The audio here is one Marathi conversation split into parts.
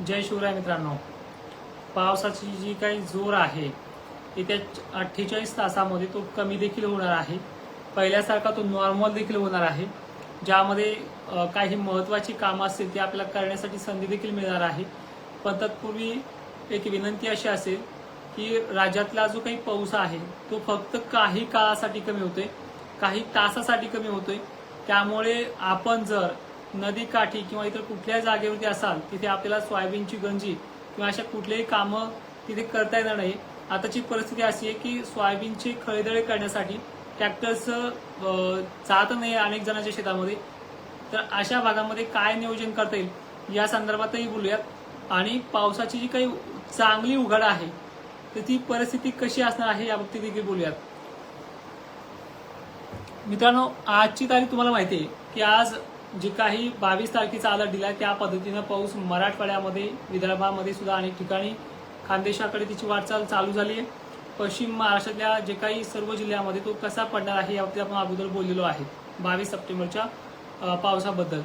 जय शिवराय मित्रांनो. पावसाची जी काही जोर आहे येत्या अठ्ठेचाळीस तासामध्ये तो कमी देखील होणार आहे. पहिल्यासारखा तो नॉर्मल देखील होणार आहे. ज्यामध्ये काही महत्त्वाची कामं असतील ती आपल्याला करण्यासाठी संधी देखील मिळणार आहे. पण तत्पूर्वी एक विनंती अशी असेल की राज्यातला जो काही पाऊस आहे तो फक्त काही काळासाठी कमी होतोय काही तासासाठी कमी होतोय. त्यामुळे आपण जर नदीकाठी किंवा इतर कुठल्याही जागेवरती असाल तिथे आपल्याला सोयाबीनची गंजी किंवा अशा कुठलेही कामं तिथे करता येणार नाही. आताची परिस्थिती अशी आहे की सोयाबीनचे खळदळे करण्यासाठी ट्रॅक्टर्स जात नाही अनेक जणांच्या शेतामध्ये. तर अशा भागामध्ये काय नियोजन करता येईल या संदर्भातही बोलूयात. आणि पावसाची जी काही चांगली उघड आहे तर ती परिस्थिती कशी असणार आहे याबाबतीत देखील बोलूयात. मित्रांनो आजची तारीख तुम्हाला माहिती आहे की आज जी काही बावीस तारखेचा आला दिला त्या पद्धतीनं पाऊस मराठवाड्यामध्ये विदर्भामध्ये सुद्धा अनेक ठिकाणी खानदेशाकडे तिची वाटचाल चालू झाली आहे. पश्चिम महाराष्ट्रातल्या जे काही सर्व जिल्ह्यामध्ये तो कसा पडणार आहे याबाबतीत आपण अगोदर बोललेलो आहे बावीस सप्टेंबरच्या पावसाबद्दल.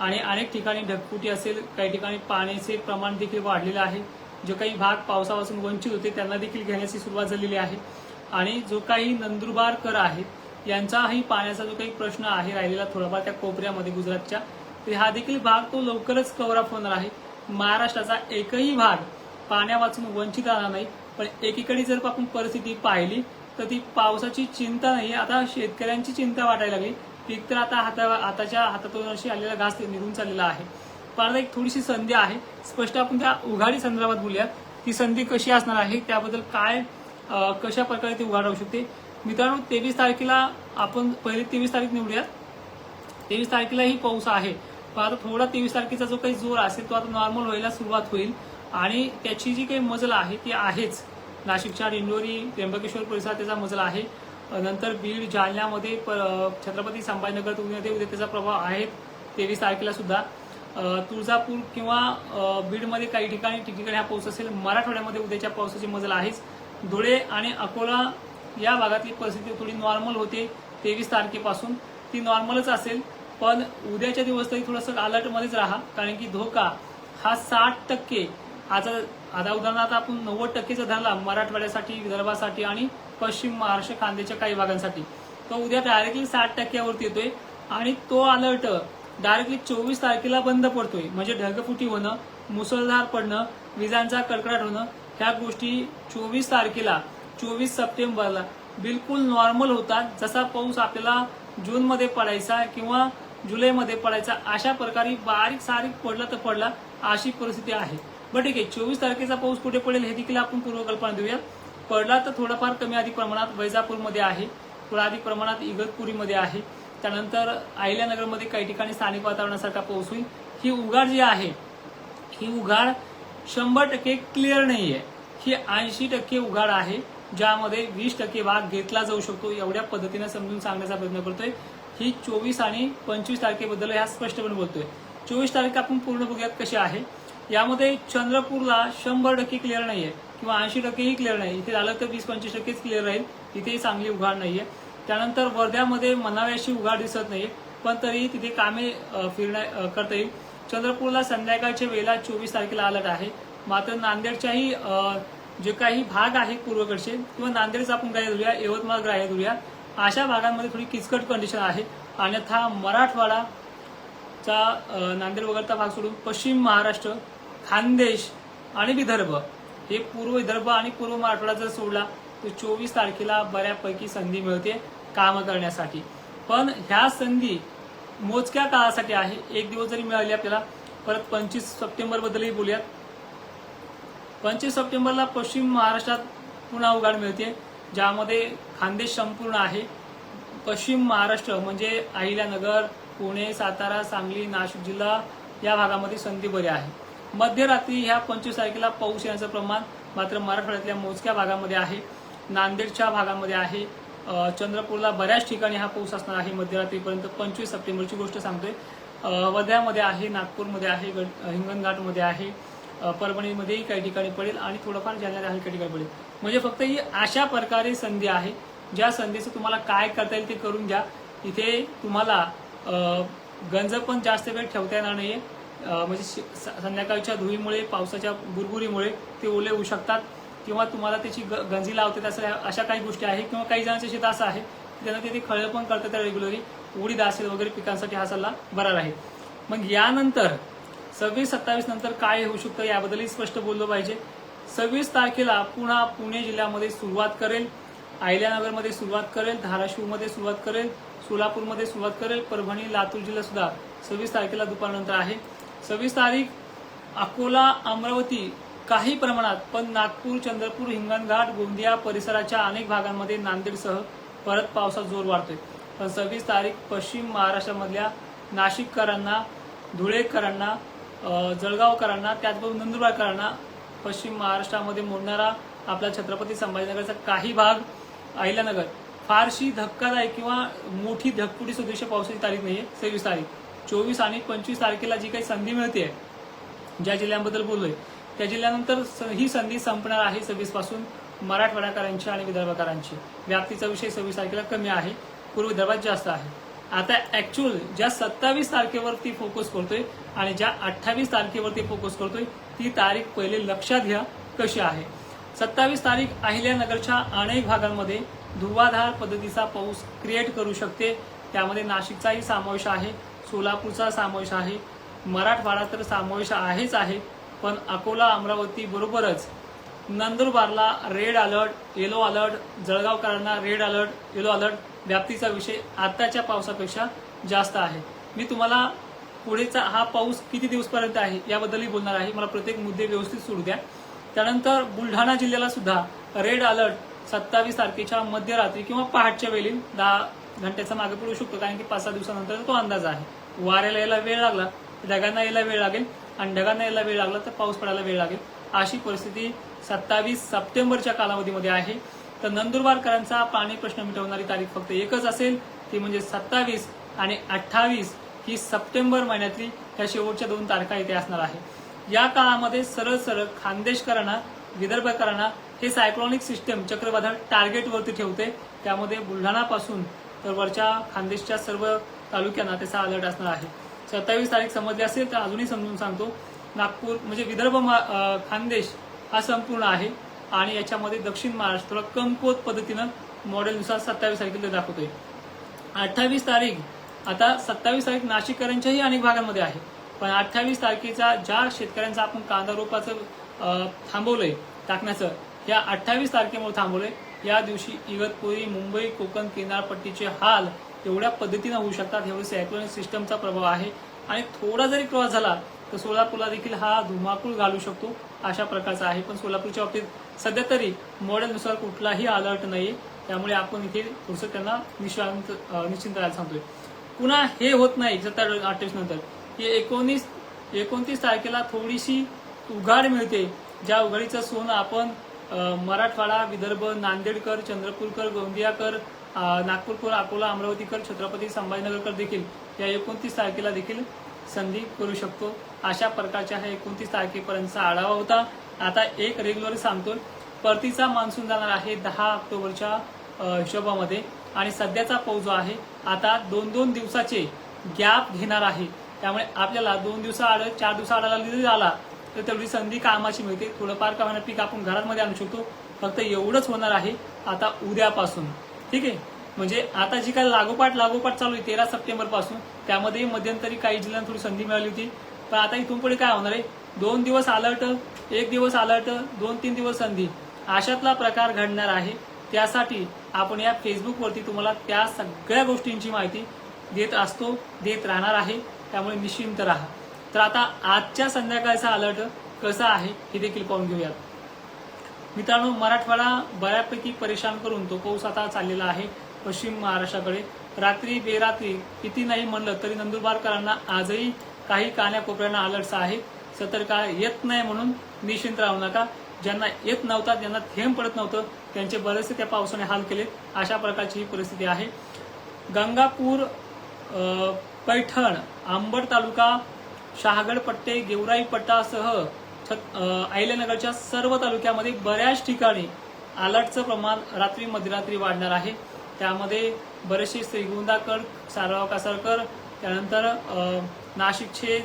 आणि अनेक ठिकाणी ढगफुटी असेल काही ठिकाणी पाण्याचे प्रमाण देखील वाढलेलं आहे. जे काही भाग पावसापासून वंचित होते त्यांना देखील घेण्याची सुरुवात झालेली आहे. आणि जो काही नंदुरबारकर आहेत यांचाही पाण्याचा जो काही प्रश्न आहे राहिलेला थोडाफार त्या कोपऱ्यामध्ये गुजरातच्या तर हा देखील भाग तो लवकरच कव्हर होणार आहे. महाराष्ट्राचा एकही भाग पाण्या वाचून वंचित राहणार नाही पण एकीकडे जर आपण परिस्थिती पाहिली तर ती पावसाची चिंता नाही. आता शेतकऱ्यांची चिंता वाटायला लागली. पीक तर आता हाता आताच्या हातातून अशी आलेला घास निघून चाललेला आहे. पण एक थोडीशी संधी आहे. स्पष्ट आपण त्या उघाडी संदर्भात बोलूयात. ती संधी कशी असणार आहे? त्याबद्दल काय कशा प्रकारे ती उघाड राहू शकते? मित्रांनो तेवीस तारखेला आपण पहिले तेवीस तारीख निवडूयात. तेवीस तारखेलाही पाऊस आहे. पण आता थोडा तेवीस तारखेचा जो काही जोर असेल तो आता नॉर्मल व्हायला सुरुवात होईल. आणि त्याची जी काही मजल आहे ती आहेच. नाशिकच्या इंडोरी त्र्यंबकेश्वर परिसरात त्याचा मजल आहे. नंतर बीड जालन्यामध्ये प- छत्रपती संभाजीनगर तुलनेमध्ये उद्या त्याचा प्रभाव आहे तेवीस तारखेला सुद्धा. तुळजापूर किंवा बीडमध्ये काही ठिकाणी ठिकठिकाणी हा पाऊस असेल मराठवाड्यामध्ये उद्याच्या पावसाची मजल आहेच. धुळे आणि अकोला या भागातली परिस्थिती थोडी नॉर्मल होते तेवीस तारखेपासून. ती नॉर्मलच असेल पण उद्याच्या दिवस तरी थोडंसं अलर्टमध्येच राहा कारण की धोका हा साठ टक्के. आता आता उदाहरणार्थ आपण नव्वद टक्केचा धरला मराठवाड्यासाठी विदर्भासाठी आणि पश्चिम महाराष्ट्र खांद्याच्या काही भागांसाठी. तो उद्या डायरेक्टली साठ टक्क्यावरती येतोय आणि तो अलर्ट डायरेक्टली चोवीस तारखेला बंद पडतोय. म्हणजे ढगफुटी होणं मुसळधार पडणं विजांचा कडकडाट होणं ह्या गोष्टी चोवीस तारखेला चोवीस सप्टेंबरला बिलकुल नॉर्मल होतात जसा पाऊस आपल्याला जूनमध्ये पडायचा किंवा जुलैमध्ये पडायचा अशा प्रकारे बारीक सारीक पडला तर पडला अशी परिस्थिती आहे. बरं ठीक आहे चोवीस तारखेचा पाऊस कुठे पडेल हे देखील आपण पूर्वकल्पना देऊया. पडला तर थोडाफार कमी अधिक प्रमाणात वैजापूरमध्ये आहे. थोडा अधिक प्रमाणात इगतपुरीमध्ये आहे. त्यानंतर अहिल्यानगरमध्ये काही ठिकाणी स्थानिक वातावरणासारखा पाऊस होईल. ही उघाड जी आहे ही उघाड शंभर टक्के क्लिअर नाही आहे ही ऐंशी टक्के उघाड आहे. ज्यामध्ये वीस टक्के भाग घेतला जाऊ शकतो एवढ्या पद्धतीने समजून सांगण्याचा प्रयत्न करतोय. ही चोवीस आणि पंचवीस तारखेबद्दल ह्या स्पष्टपणे बोलतोय. चोवीस तारीख आपण पूर्ण बघूयात कशी आहे. यामध्ये चंद्रपूरला शंभर टक्के क्लिअर नाही आहे किंवा ऐंशी टक्केही क्लिअर नाही. इथे झालं तर वीस पंचवीस टक्केच क्लिअर राहील. तिथेही चांगली उघाड नाहीये. त्यानंतर वर्ध्यामध्ये म्हणाव्याशी उघाड दिसत नाहीये पण तरीही तिथे कामे फिरण्या करता येईल. चंद्रपूरला संध्याकाळच्या वेळेला चोवीस तारखेला अलर्ट आहे. मात्र नांदेडच्याही जे काही भाग आहे पूर्वकडचे किंवा नांदेडचा आपण ग्राह्य धरूया यवतमाळ ग्राह्य धरूया अशा भागांमध्ये थोडी किचकट कंडिशन आहे. अन्यथा मराठवाडाचा चा नांदेड वगळता भाग सोडून पश्चिम महाराष्ट्र खानदेश आणि विदर्भ हे पूर्व विदर्भ आणि पूर्व मराठवाडा जर सोडला तर चोवीस तारखेला बऱ्यापैकी संधी मिळते काम करण्यासाठी. पण ह्या संधी मोजक्या काळासाठी आहे. एक दिवस जरी मिळाली आपल्याला परत पंचवीस सप्टेंबर बद्दलही बोलूयात. पंचवीस सप्टेंबरला पश्चिम महाराष्ट्रात पुन्हा उघाड मिळते ज्यामध्ये खानदेश संपूर्ण आहे. पश्चिम महाराष्ट्र म्हणजे अहिल्यानगर पुणे सातारा सांगली नाशिक जिल्हा या भागामध्ये संधी बरी आहे. मध्यरात्री ह्या पंचवीस तारखेला पाऊस येण्याचं प्रमाण मात्र मराठवाड्यातल्या मोजक्या भागामध्ये आहे. नांदेडच्या भागामध्ये आहे. चंद्रपूरला बऱ्याच ठिकाणी हा पाऊस असणार आहे मध्यरात्रीपर्यंत. पंचवीस सप्टेंबरची गोष्ट सांगतोय. वर्ध्यामध्ये आहे नागपूरमध्ये आहे हिंगणघाटमध्ये आहे. परभणीमध्येही काही ठिकाणी पडेल आणि थोडंफार जालन्यात काही ठिकाणी पडेल. म्हणजे फक्त ही अशा प्रकारे संधी आहे. ज्या संधीचं तुम्हाला काय करता येईल ते करून घ्या. इथे तुम्हाला गंज पण जास्त वेळ ठेवता येणार नाहीये. आहे म्हणजे स- संध्याकाळच्या धुळीमुळे पावसाच्या बुरबुरीमुळे ते ओले होऊ शकतात. किंवा तुम्हाला त्याची ग- गंजी लावते असं अशा काही गोष्टी आहे किंवा काही जणांचं शेत असं आहे की त्यांना तिथे खळं पण करतात रेग्युलरली उडीद असेल वगैरे पिकांसाठी हा सल्ला बरा राहील. मग यानंतर सव्वीस सत्तावीस नंतर काय होऊ शकतं याबद्दलही स्पष्ट बोललं पाहिजे. सव्वीस तारखेला पुन्हा पुणे जिल्ह्यामध्ये सुरुवात करेल. अहिल्यानगरमध्ये सुरुवात करेल. धाराशिवमध्ये सुरुवात करेल. सोलापूरमध्ये सुरुवात करेल. परभणी लातूर जिल्हा सुद्धा सव्वीस तारखेला दुपारनंतर आहे. सव्वीस तारीख अकोला अमरावती काही प्रमाणात पण नागपूर चंद्रपूर हिंगणघाट गोंदिया परिसराच्या अनेक भागांमध्ये नांदेडसह परत पावसात जोर वाढतोय. पण सव्वीस तारीख पश्चिम महाराष्ट्रामधल्या नाशिककरांना धुळेकरांना जळगावकरांना त्याचबरोबर नंदुरबारकरांना पश्चिम महाराष्ट्रामध्ये मोडणारा आपला छत्रपती संभाजीनगरचा काही भाग अहिल्यानगर. फारशी धक्कादायक किंवा मोठी धगपुटी सदृश्य पावसाची तारीख आहे सव्वीस तारीख. चोवीस आणि पंचवीस तारखेला जी काही संधी मिळते आहे ज्या जिल्ह्यांबद्दल बोललोय त्या जिल्ह्यानंतर स- ही संधी संपणार आहे सव्वीसपासून मराठवाड्याकरांची आणि विदर्भकरांची. व्याप्तीचा विषय सव्वीस तारखेला कमी आहे पूर्व विदर्भात जास्त आहे. आता ऍक्च्युअल ज्या सत्तावीस तारखेवरती फोकस करतोय आणि ज्या अठ्ठावीस तारखेवरती फोकस करतोय ती तारीख पहिले लक्षात घ्या कशी आहे. सत्तावीस तारीख अहिल्यानगरच्या अनेक भागांमध्ये धुवाधार पद्धतीचा पाऊस क्रिएट करू शकते. त्यामध्ये नाशिकचाही समावेश आहे सोलापूरचा समावेश आहे मराठवाडा तर समावेश आहेच आहे पण अकोला अमरावती बरोबरच नंदुरबारला रेड अलर्ट येलो अलर्ट जळगावकरांना रेड अलर्ट येलो अलर्ट व्याप्तीचा विषय आताच्या पावसापेक्षा जास्त आहे. मी तुम्हाला पुढेचा हा पाऊस किती दिवसपर्यंत आहे याबद्दलही बोलणार आहे. मला प्रत्येक मुद्दे व्यवस्थित सोडू द्या. त्यानंतर बुलढाणा जिल्ह्याला सुद्धा रेड अलर्ट सत्तावीस तारखेच्या मध्यरात्री किंवा पहाटच्या वेळी दहा घंट्याचा मागे पडू शकतो कारण की पाच सहा दिवसानंतर तो अंदाज आहे. वाऱ्याला यायला वेळ लागला ढगांना यायला वेळ लागेल आणि ढगांना यायला वेळ लागला तर पाऊस पडायला वेळ लागेल. अशी परिस्थिती सत्तावीस सप्टेंबरच्या कालावधीमध्ये आहे. तर नंदुरबारकरांचा पाणी प्रश्न मिटवणारी तारीख फक्त एकच असेल ती म्हणजे सत्तावीस आणि अठ्ठावीस ही सप्टेंबर महिन्यातली ह्या शेवटच्या दोन तारखा इथे असणार आहे. या काळामध्ये सरळ सरळ खानदेशकरांना विदर्भकरांना हे सायक्लॉनिक सिस्टम चक्रवादळ टार्गेटवरती ठेवते. त्यामध्ये बुलढाणापासून तर वरच्या खानदेशच्या सर्व तालुक्यांना त्याचा अलर्ट असणार आहे. सत्तावीस तारीख समजली असेल तर अजूनही समजून सांगतो. नागपूर म्हणजे विदर्भ खानदेश हा संपूर्ण आहे. आणि याच्यामध्ये दक्षिण महाराष्ट्राला थोडा कमकुवत पद्धतीनं मॉडेलनुसार सत्तावीस तारखेला दाखवतोय. अठ्ठावीस तारीख आता सत्तावीस तारीख नाशिककरांच्याही अनेक भागांमध्ये आहे. पण अठ्ठावीस तारखेचा ज्या शेतकऱ्यांचा आपण कांदा रोपाचं थांबवलंय टाकण्याचं या अठ्ठावीस तारखेमुळे थांबवलंय. या दिवशी इगतपुरी मुंबई कोकण किनारपट्टीचे हाल एवढ्या पद्धतीनं होऊ शकतात. एवढे सायक्लोनिक सिस्टमचा प्रभाव आहे. आणि थोडा जरी प्रवास झाला तर सोलापूरला देखील हा धुमाकूळ घालू शकतो. अशा प्रकारचा आहे. पण सोलापूरच्या बाबतीत सध्या तरी मॉडेलनुसार कुठलाही अलर्ट नाही. त्यामुळे आपण इथे थोडंसं त्यांना निशांत निश्चिंत राहायला सांगतोय. पुन्हा हे होत नाही सत्तर अठ्ठावीस नंतर. की एकोणीस एकोणतीस तारखेला थोडीशी उघाड मिळते. ज्या उघाडीचं सोनं आपण मराठवाडा विदर्भ नांदेडकर चंद्रपूरकर गोंदियाकर नागपूरकर अकोला अमरावतीकर छत्रपती संभाजीनगरकर देखील या एकोणतीस तारखेला देखील संधी करू शकतो. अशा प्रकारच्या ह्या एकोणतीस तारखेपर्यंतचा आढावा होता. आता एक रेग्युलर सांगतो परतीचा मान्सून जाणार आहे दहा ऑक्टोबरच्या हिशोबामध्ये. आणि सध्याचा पाऊस जो आहे आता दोन दोन दिवसाचे गॅप घेणार आहे. त्यामुळे आपल्याला दोन दिवसा आड चार दिवसा आडाला जरी आला तर तेवढी संधी कामाची मिळते. थोडंफार का होणार पीक आपण घरामध्ये आणू शकतो. फक्त एवढंच होणार आहे आता उद्यापासून. ठीक आहे? म्हणजे आता जी काय लागोपाठ लागोपाठ चालू आहे तेरा सप्टेंबरपासून. त्यामध्ये मध्यंतरी काही जिल्ह्यांना थोडी संधी मिळाली होती. पण आता इथून पुढे काय होणार आहे? दोन दिवस अलर्ट एक दिवस अलर्ट दोन तीन दिवस संधी. अशातला प्रकार घडणार आहे. त्यासाठी आपण या फेसबुकवरती तुम्हाला त्या सगळ्या गोष्टींची माहिती देत असतो देत राहणार आहे. त्यामुळे निश्चिंत राहा. तर आता आजच्या संध्याकाळचा अलर्ट कसा आहे हे देखील पाहून घेऊयात. मित्रांनो मराठवाडा बऱ्यापैकी परेशान करून तो पाऊस आता चाललेला आहे पश्चिम महाराष्ट्राकडे. रात्री बेरात्री किती नाही म्हणलं तरी नंदुरबारकरांना आजही काही कान्याकोपऱ्यांना अलर्ट्स आहे सतर्क येत नाही म्हणून निश्चिंत राहू नका. ज्यांना येत नव्हता ज्यांना थेंब पडत नव्हतं त्यांचे बरेचसे त्या पावसाने हाल केले. अशा प्रकारची ही परिस्थिती आहे. गंगापूर पैठण आंबड तालुका शहागड पट्टे गेवराई पट्टासह छत- सर्व तालुक्यामध्ये बऱ्याच ठिकाणी अलर्टचं प्रमाण रात्री मध्यरात्री वाढणार आहे. त्यामध्ये बरेचसे श्रीगोंदाकर सारवा कासारकर त्यानंतर नाशिकचे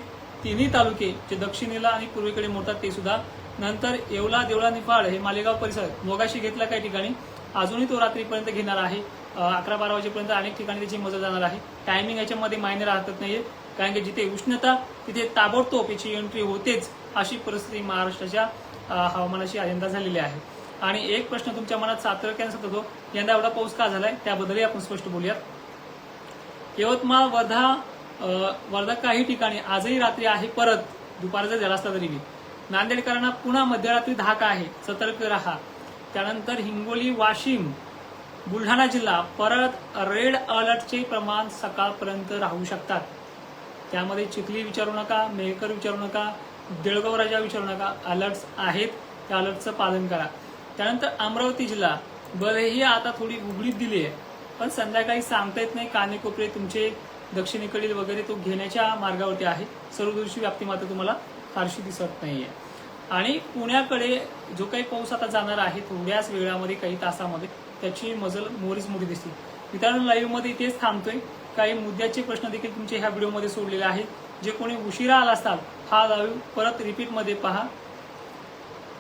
तिन्ही तालुके जे दक्षिणेला आणि पूर्वेकडे मोडतात ते सुद्धा. नंतर येवला देवळा निफाड हे मालेगाव परिसर मोगाशी घेतला काही ठिकाणी. अजूनही तो रात्रीपर्यंत घेणार आहे. अकरा बारा वाजेपर्यंत अनेक ठिकाणी त्याची मजा जाणार आहे. टायमिंग याच्यामध्ये मायने राहतच नाहीये. कारण की जिथे उष्णता तिथे ताबडतोब याची एंट्री होतेच अशी परिस्थिती महाराष्ट्राच्या अ, हवामानाशी यंदा झालेली आहे. आणि एक प्रश्न तुमच्या मनात सातत्याने सतत होतो यंदा एवढा पाऊस का झालाय? त्याबद्दलही आपण स्पष्ट बोलूयात. यवतमाळ वर्धा वर्धा काही ठिकाणी आजही रात्री आहे परत दुपार जर झाला असता तरी नांदेडकरांना पुन्हा मध्यरात्री धाका आहे सतर्क राहा. त्यानंतर हिंगोली वाशिम बुलढाणा जिल्हा परत रेड अलर्टचे प्रमाण सकाळपर्यंत राहू शकतात. त्यामध्ये चिखली विचारू नका मेहकर विचारू नका देळगाव राजा विचारू नका. अलर्ट्स आहेत त्या अलर्टचं पालन करा. त्यानंतर अमरावती जिल्हा बरेही आता थोडी उघडीत दिली आहे पण संध्याकाळी सांगता येत नाही कानेकोपरे तुमचे दक्षिणेकडील वगैरे तो घेण्याच्या मार्गावरती आहे. सर्वदूरची व्याप्ती मात्र तुम्हाला फारशी दिसत नाहीये. आणि पुण्याकडे जो काही पाऊस आता जाणार आहे थोड्याच वेळामध्ये काही तासामध्ये त्याची मजल मोरीच मोठी दिसते. मित्रांनो लाईव्हमध्ये इथेच थांबतोय. काही मुद्द्याचे प्रश्न देखील तुमचे ह्या व्हिडिओमध्ये सोडलेले आहेत. जे कोणी उशिरा आला असतात हा लाईव्ह परत रिपीटमध्ये पहा.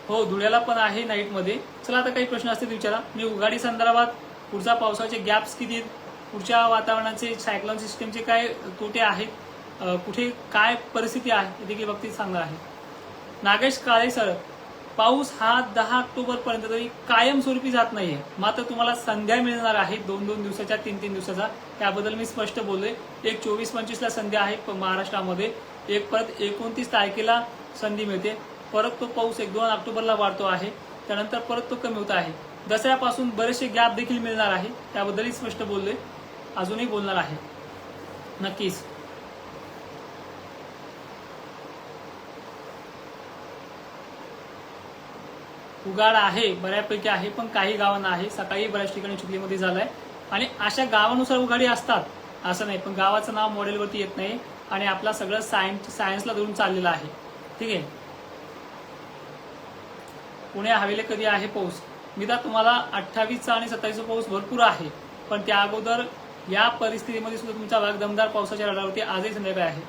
हो धुळ्याला पण आहे नाईटमध्ये चला आता काही प्रश्न असतील विचारा. मी उघाडी संदर्भात पुढचा पावसाचे गॅप्स किती आहेत? पुढच्या वातावरणाचे सायक्लॉन सिस्टीमचे काय तोटे आहेत? कुठे काय परिस्थिती आहे? देखील बाबतीत सांगणार आहे. नागेश काळे सर पाऊस हा दहा ऑक्टोबर पर्यंत तरी कायमस्वरूपी जात नाहीये. मात्र तुम्हाला संध्या मिळणार आहे दोन दोन दिवसाच्या तीन तीन दिवसाचा. त्याबद्दल मी स्पष्ट बोललोय. एक चोवीस पंचवीसला संध्या आहे प- महाराष्ट्रामध्ये. एक परत एकोणतीस तारखेला संधी मिळते. परत तो पाऊस एक दोन ऑक्टोबरला वाढतो आहे. त्यानंतर परत तो कमी होत आहे. दसऱ्यापासून बरेचसे गॅप देखील मिळणार आहे. त्याबद्दलही स्पष्ट बोलले. अजूनही बोलणार आहे. नक्कीच. उगाड आहे बऱ्यापैकी आहे पण काही गावांना आहे सकाळी बऱ्याच ठिकाणी चिखलीमध्ये झालाय. आणि अशा गावानुसार उघाडी असतात. असं नाही पण गावाचं नाव मॉडेलवरती येत नाही. आणि आपला सगळं सायन्स सायन्सला धरून चाललेलं आहे. ठीक आहे? पुणे हवेले कधी आहे? पाऊस. मी तर तुम्हाला अठ्ठावीसचा आणि सत्तावीसचा पाऊस भरपूर आहे पण त्या अगोदर या परिस्थितीमध्ये सुद्धा तुमचा भाग दमदार पावसाच्या रडावरती आजही संध्याकाळी आहे.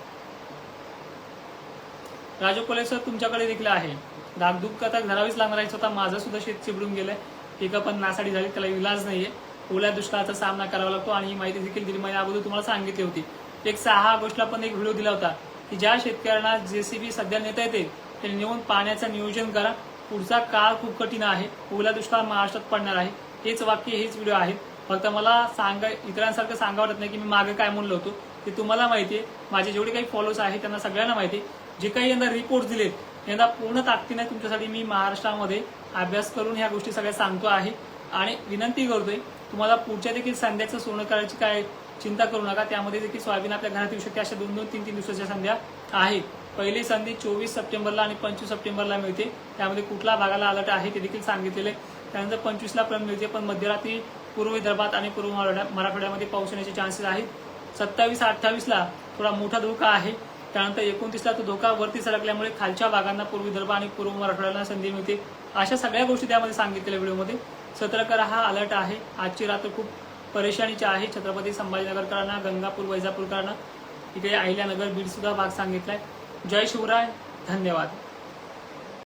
राजू कोले सर तुमच्याकडे देखील आहे. धाकधूक आता धरावीच लागणार आहे स्वतः माझं सुद्धा शेत चिबडून गेलंय. पिकं पण नासाडी झाली त्याला इलाज नाहीये. ओल्या दुष्काळाचा सामना करावा लागतो आणि ही माहिती देखील दीड महिन्या अगोदर तुम्हाला सांगितली होती. एक सहा ऑगस्टला पण एक व्हिडिओ दिला होता की ज्या शेतकऱ्यांना जेसीबी सध्या नेता येते ते नेऊन पाण्याचं नियोजन करा. पुढचा काळ खूप कठीण आहे. ओला दुष्काळ महाराष्ट्रात पडणार आहे. हेच वाक्य हेच व्हिडिओ आहेत. फक्त मला सांगा इतरांसारखं सांगा वाटत नाही की मी मागे काय म्हणलो होतो. ते तुम्हाला माहिती आहे. माझे जेवढे काही फॉलोअर्स आहेत त्यांना सगळ्यांना माहिती आहे. जे काही यंदा रिपोर्ट दिलेत यंदा पूर्ण ताकदीने तुमच्यासाठी मी महाराष्ट्रामध्ये अभ्यास करून ह्या गोष्टी सगळ्या सांगतो आहे. आणि विनंती करतोय तुम्हाला पुढच्या देखील संध्याचं सोनं करायची काय चिंता करू नका. त्यामध्ये देखील सोयाबीन आपल्या घरात येऊ शकते. अशा दोन दोन तीन तीन दिवसाच्या संध्या आहेत. पहिली संधी चोवीस सप्टेंबरला आणि पंचवीस सप्टेंबरला मिळते. त्यामध्ये कुठल्या भागाला अलर्ट आहे ते देखील सांगितलेले त्यानंतर पंचवीसला पण मिळते पण मध्यरात्री पूर्व विदर्भात आणि पूर्व मराठवाड्यामध्ये पाऊस येण्याचे चान्सेस आहेत. सत्तावीस अठ्ठावीसला थोडा मोठा धोका आहे. त्यानंतर एकोणतीसला तो धोका वरती सरकल्यामुळे खालच्या भागांना पूर्व विदर्भ आणि पूर्व मराठवाड्याला संधी मिळते. अशा सगळ्या गोष्टी त्यामध्ये सांगितलेल्या व्हिडिओमध्ये. सतर्क हा अलर्ट आहे. आजची रात्र खूप परेशानीची आहे. छत्रपती संभाजीनगरकरांना गंगापूर वैजापूरकरांना. इथे अहिल्यानगर बीड सुद्धा भाग सांगितलाय. जय शिवराय धन्यवाद.